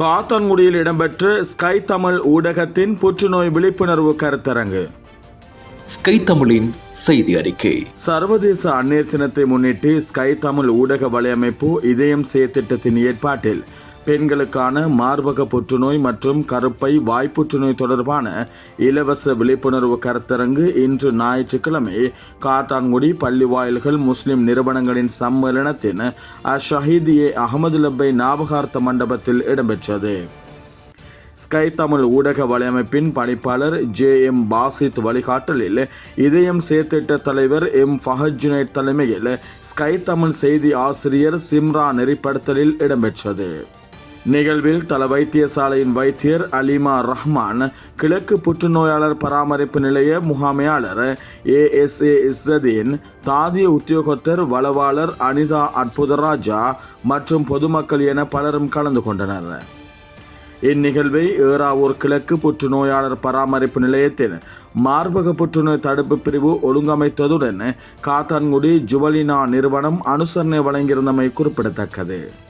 காத்தான்குடியில் இடம்பெற்ற ஸ்கை தமிழ் ஊடகத்தின் புற்றுநோய் விழிப்புணர்வு கருத்தரங்கு. ஸ்கை தமிழின் செய்தி அறிக்கை. சர்வதேச அந்நியர் தினத்தை முன்னிட்டு ஸ்கை தமிழ் ஊடக வலையமைப்பு இதயம் செயற்திட்டத்தின் ஏற்பாட்டில் பெண்களுக்கான மார்பக புற்றுநோய் மற்றும் கருப்பை வாய்ப்புற்றுநோய் தொடர்பான இலவச விழிப்புணர்வு கருத்தரங்கு இன்று ஞாயிற்றுக்கிழமை காத்தான்குடி பள்ளி வாயில்கள் முஸ்லிம் நிறுவனங்களின் சம்மேளனத்தின் அஷஹீத் ஏ அகமது லப்பை ஞாபகார்த்த மண்டபத்தில் இடம்பெற்றது. ஸ்கை தமிழ் ஊடக வலையமைப்பின் பணிப்பாளர் ஜே எம் பாசித் வழிகாட்டலில் இதயம் சேர்த்திட்ட தலைவர் எம் ஃபஹத் ஜுனைட் தலைமையில் ஸ்கை தமிழ் செய்தி ஆசிரியர் சிம்ரா நெறிப்படுத்தலில் இடம்பெற்றது. நிகழ்வில் தல வைத்தியசாலையின் வைத்தியர் அலிமா ரஹ்மான் கிழக்கு புற்றுநோயாளர் பராமரிப்பு நிலைய முகாமையாளர் ஏ எஸ் ஏ இஸ்ஸதீன் தாதிய உத்தியோகத்தர் வளவாளர் அனிதா அற்புதராஜா மற்றும் பொதுமக்கள் என பலரும் கலந்து கொண்டனர். இந்நிகழ்வை ஏறாவூர் கிழக்கு புற்றுநோயாளர் பராமரிப்பு நிலையத்தில் மார்பக புற்றுநோய் தடுப்பு பிரிவு ஒழுங்கமைத்ததுடன் காத்தான்குடி ஜுவலினா நிறுவனம் அனுசரணை வழங்கியிருந்தமை குறிப்பிடத்தக்கது.